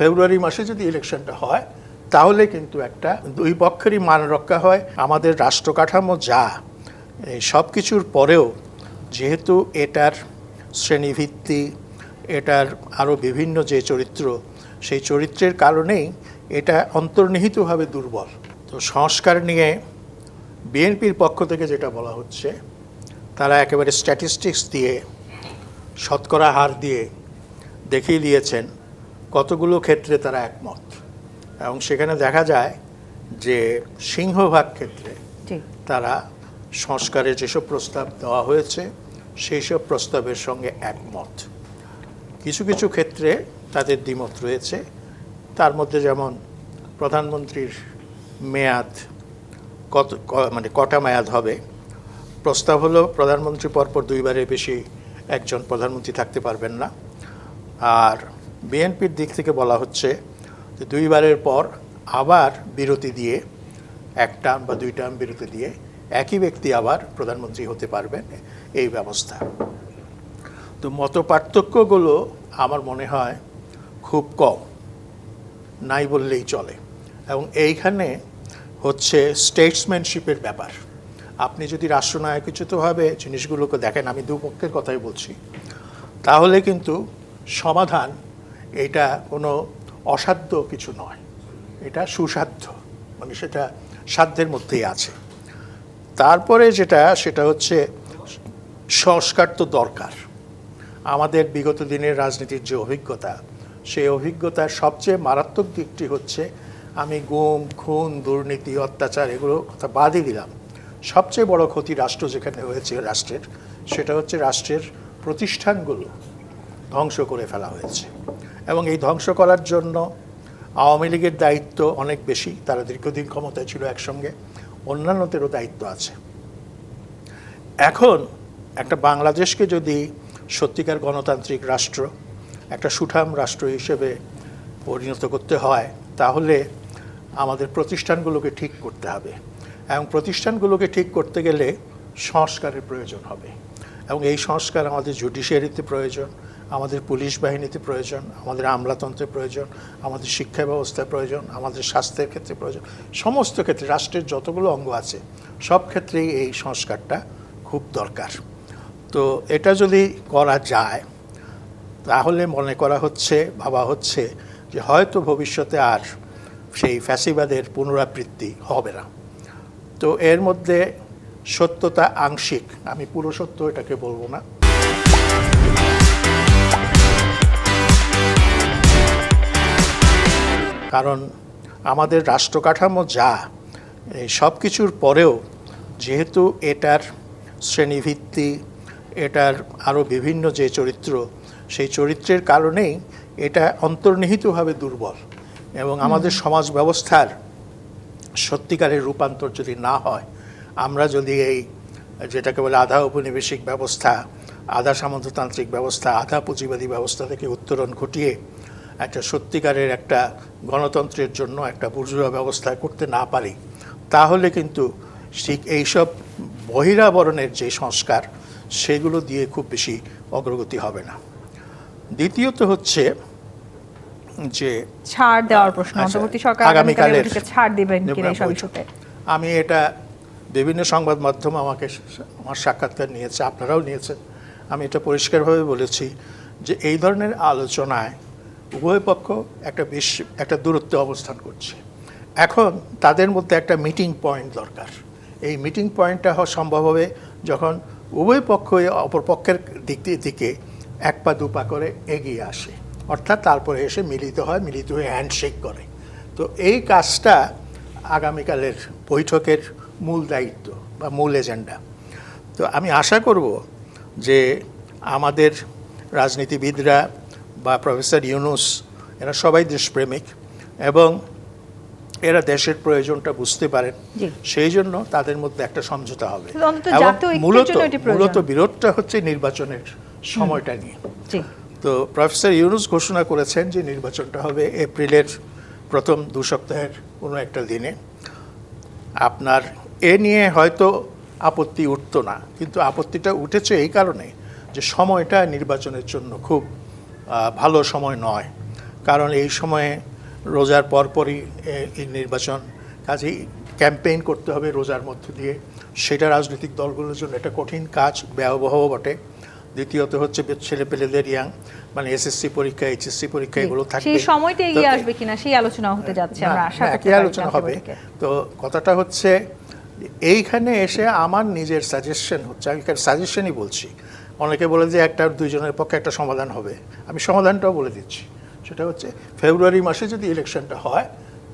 ফেব্রুয়ারি মাসে যদি ইলেকশনটা হয়, তাহলে কিন্তু একটা দুই পক্ষেরই মান রক্ষা হয়। আমাদের রাষ্ট্র কাঠামো যা, এই সব কিছুর পরেও যেহেতু এটার শ্রেণীভিত্তি, এটার আরও বিভিন্ন যে চরিত্র, সেই চরিত্রের কারণেই এটা অন্তর্নিহিতভাবে দুর্বল। তো সংস্কার নিয়ে বিএনপির পক্ষ থেকে যেটা বলা হচ্ছে, তারা একেবারে স্ট্যাটিস্টিক্স দিয়ে, শতকরা হার দিয়ে দেখিয়ে দিয়েছেন। কতগুলো ক্ষেত্রে তারা একমত? এবং সেখানে দেখা যায় যে সিংহভাগ ক্ষেত্রে তারা সংস্কারে যেসব প্রস্তাব দেওয়া হয়েছে সেই সব প্রস্তাবের সঙ্গে একমত। কিছু কিছু ক্ষেত্রে তাদের দ্বিমত রয়েছে। তার মধ্যে যেমন প্রধানমন্ত্রীর মেয়াদ কত মানে কটা মেয়াদ হবে? প্রস্তাব হলো প্রধানমন্ত্রী পরপর দুইবারের বেশি একজন প্রধানমন্ত্রী থাকতে পারবেন না। আর বিএনপির দিক থেকে বলা হচ্ছে যে দুইবারের পর আবার বিরতি দিয়ে, এক টার্ম বা দুই টার্ম বিরতি দিয়ে একই ব্যক্তি আবার প্রধানমন্ত্রী হতে পারবেন এই ব্যবস্থা। তো মত পার্থক্যগুলো আমার মনে হয় খুব কম, নাই বললেই চলে। এবং এইখানে হচ্ছে স্টেটসম্যানশিপের ব্যাপার। আপনি যদি রাষ্ট্রনায়কোচিতভাবে জিনিসগুলোকে দেখেন, আমি দুপক্ষের কথাই বলছি, তাহলে কিন্তু সমাধান এটা কোনো অসাধ্য কিছু নয়। এটা সুসাধ্য মানে সেটা সাধ্যের মধ্যেই আছে। তারপরে যেটা, সেটা হচ্ছে সংস্কার তো দরকার। আমাদের বিগত দিনের রাজনীতির যে অভিজ্ঞতা, সেই অভিজ্ঞতার সবচেয়ে মারাত্মক দিকটি হচ্ছে, আমি গুম, খুন, দুর্নীতি, অত্যাচার এগুলো কথা বাদই দিলাম। সবচেয়ে বড় ক্ষতি রাষ্ট্র যেখানে হয়েছে, রাষ্ট্রের, সেটা হচ্ছে রাষ্ট্রের প্রতিষ্ঠানগুলো ধ্বংস করে ফেলা হয়েছে। এবং এই ধ্বংস করার জন্য আওয়ামী লীগের দায়িত্ব অনেক বেশি। তারা দীর্ঘদিন ক্ষমতায় ছিল একসঙ্গে। অন্যান্যদেরও দায়িত্ব আছে। এখন একটা বাংলাদেশকে যদি সত্যিকার গণতান্ত্রিক রাষ্ট্র, একটা সুঠাম রাষ্ট্র হিসেবে পরিণত করতে হয়, তাহলে আমাদের প্রতিষ্ঠানগুলোকে ঠিক করতে হবে। এবং প্রতিষ্ঠানগুলোকে ঠিক করতে গেলে সংস্কারের প্রয়োজন হবে। এবং এই সংস্কার আমাদের জুডিশিয়ারিতে প্রয়োজন। আমাদের পুলিশ বাহিনীতে প্রয়োজন, আমাদের আমলাতন্ত্রে প্রয়োজন, আমাদের শিক্ষা ব্যবস্থায় প্রয়োজন, আমাদের স্বাস্থ্যের ক্ষেত্রে প্রয়োজন, সমস্ত ক্ষেত্রে, রাষ্ট্রের যতগুলো অঙ্গ আছে, সব ক্ষেত্রেই এই সংস্কারটা খুব দরকার। তো এটা যদি করা যায়, তাহলে মনে করা হচ্ছে, ভাবা হচ্ছে যে হয়তো ভবিষ্যতে আর সেই ফ্যাসিবাদের পুনরাবৃত্তি হবে না। তো এর মধ্যে সত্যতা আংশিক, আমি পুরো সত্য এটাকে বলব না। কারণ আমাদের রাষ্ট্রকাঠামো যা এই সব কিছুর পরেও যেহেতু এটার শ্রেণীভিত্তি এটার আরও বিভিন্ন যে চরিত্র সেই চরিত্রের কারণেই এটা অন্তর্নিহিতভাবে দুর্বল এবং আমাদের সমাজ ব্যবস্থার সত্যিকারের রূপান্তর যদি না হয় আমরা যদি এই যেটাকে বলে আধা উপনিবেশিক ব্যবস্থা আধা সামন্ততান্ত্রিক ব্যবস্থা আধা পুঁজিবাদী ব্যবস্থা থেকে উত্তরণ ঘটিয়ে একটা সত্যিকারের একটা গণতন্ত্রের জন্য একটা বুর্জুয়া ব্যবস্থা করতে না পারি তাহলে কিন্তু ঠিক এইসব বহিরাবরণের যে সংস্কার সেগুলো দিয়ে খুব বেশি অগ্রগতি হবে না। দ্বিতীয়ত হচ্ছে যে ছাড় দেওয়ার প্রশ্ন আচ্ছা, অন্তর্বর্তী সরকার আগামীকালের ছাড় দিবেন কিনা এই সব ইস্যুতে আমি এটা বিভিন্ন সংবাদ মাধ্যম আমাকে আমার সাক্ষাৎকার নিয়েছে আপনারাও নিয়েছেন। আমি এটা পরিষ্কারভাবে বলেছি যে এই ধরনের আলোচনায় উভয় পক্ষ একটা বেশ, একটা দূরত্বে অবস্থান করছে। এখন তাদের মধ্যে একটা মিটিং পয়েন্ট দরকার। এই মিটিং পয়েন্টটা হওয়া সম্ভব হবে যখন উভয় পক্ষই অপর পক্ষের দিক দিকে এক পা, দু পা করে এগিয়ে আসে। অর্থাৎ তারপরে এসে মিলিত হয়, মিলিত হয়ে হ্যান্ডশেক করে। তো এই কাজটা আগামীকালের বৈঠকের মূল দায়িত্ব বা মূল এজেন্ডা তো আমি আশা করব যে আমাদের রাজনীতিবিদরা বা প্রফেসর ইউনুস এরা সবাই দেশপ্রেমিক এবং এরা দেশের প্রয়োজনটা বুঝতে পারেন। সেই জন্য তাদের মধ্যে একটা সমঝোতা হবে। মূলত। মূলত বিরোধটা হচ্ছে নির্বাচনের সময়টা নিয়ে। তো প্রফেসর ইউনুস ঘোষণা করেছেন যে নির্বাচনটা হবে এপ্রিলের প্রথম দু সপ্তাহের কোনো একটা দিনে। আপনার এ নিয়ে হয়তো আপত্তি উঠতো না কিন্তু আপত্তিটা উঠেছে এই কারণে যে সময়টা নির্বাচনের জন্য খুব ভালো সময় নয়। কারণ এই সময়ে রোজার পরপরই এই নির্বাচন কাজেই ক্যাম্পেইন করতে হবে রোজার মধ্য দিয়ে। সেটা রাজনৈতিক দলগুলোর জন্য একটা কঠিন কাজ ব্যয়বহ বটে। দ্বিতীয়ত হচ্ছে ছেলে পেলেদের ইয়াং মানে এসএসসি পরীক্ষা এইচএসসি পরীক্ষা এগুলো থাকবে। সেই সময়টা এগিয়ে আসবে কিনা সেই আলোচনা হতে যাচ্ছে আমরা আশা একই আলোচনা হবে। তো কথাটা হচ্ছে এইখানে এসে আমার নিজের সাজেশন হচ্ছে আমি সাজেশনই বলছি। অনেকে বলে যে একটা দুইজনের পক্ষে একটা সমাধান হবে। আমি সমাধানটাও বলে দিচ্ছি। সেটা হচ্ছে ফেব্রুয়ারি মাসে যদি ইলেকশনটা হয়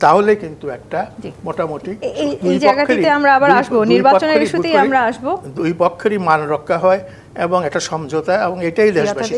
তাহলে কিন্তু একটা মোটামুটি এই- জায়গাটিতে পক্ষেরই- আমরা আবার আসব। নির্বাচনের ইস্যুতেই আমরা আসব। দুই পক্ষেরই মান রক্ষা হয় এবং একটা সমঝোতা এবং এটাই দেশবাসী